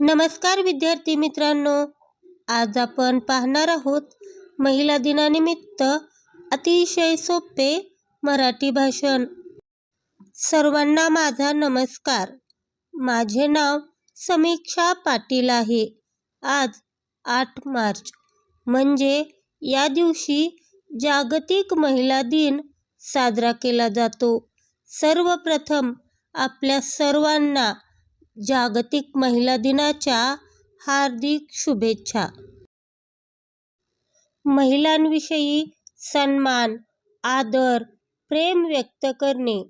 नमस्कार विद्यार्थी मित्रांनो. आज आपण पाहणार आहोत महिला दिनानिमित्त अतिशय सोपे मराठी भाषण. सर्वांना माझा नमस्कार. माझे नाव समीक्षा पाटील आहे. आज आठ मार्च. म्हणजे या दिवशी जागतिक महिला दिन साजरा केला जातो. सर्वप्रथम आपल्या सर्वांना जागतिक महिला दिनाच्या हार्दिक शुभेच्छा. महिलांविषयी सन्मान आदर प्रेम व्यक्त करणे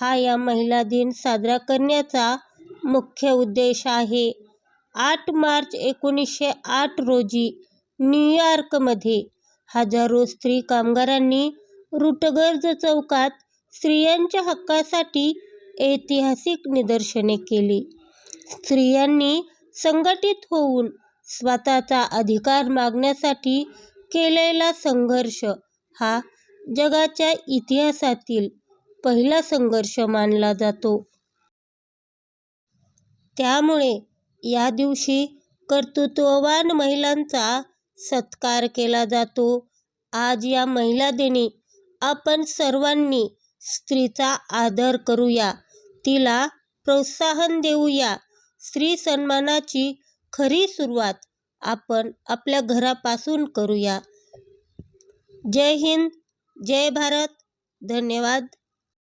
हा या महिला दिन साजरा करण्याचा मुख्य उद्देश आहे. आठ मार्च एकोणीसशे आठ रोजी न्यूयॉर्कमध्ये हजारो स्त्री कामगारांनी रुटगर्ज चौकात स्त्रियांच्या हक्कासाठी ऐतिहासिक निदर्शने केली. स्त्रियांनी संघटित होऊन स्वतःचा अधिकार मागण्यासाठी केलेला संघर्ष हा जगाच्या इतिहासातील पहिला संघर्ष मानला जातो. त्यामुळे या दिवशी कर्तृत्ववान महिलांचा सत्कार केला जातो. आज या महिला दिनी आपण सर्वांनी स्त्रीचा आदर करूया तिला प्रोत्साहन देऊया स्त्री सन्मानाची खरी सुरुवात आपण आपल्या घरापासून करूया. जय हिंद जय भारत. धन्यवाद.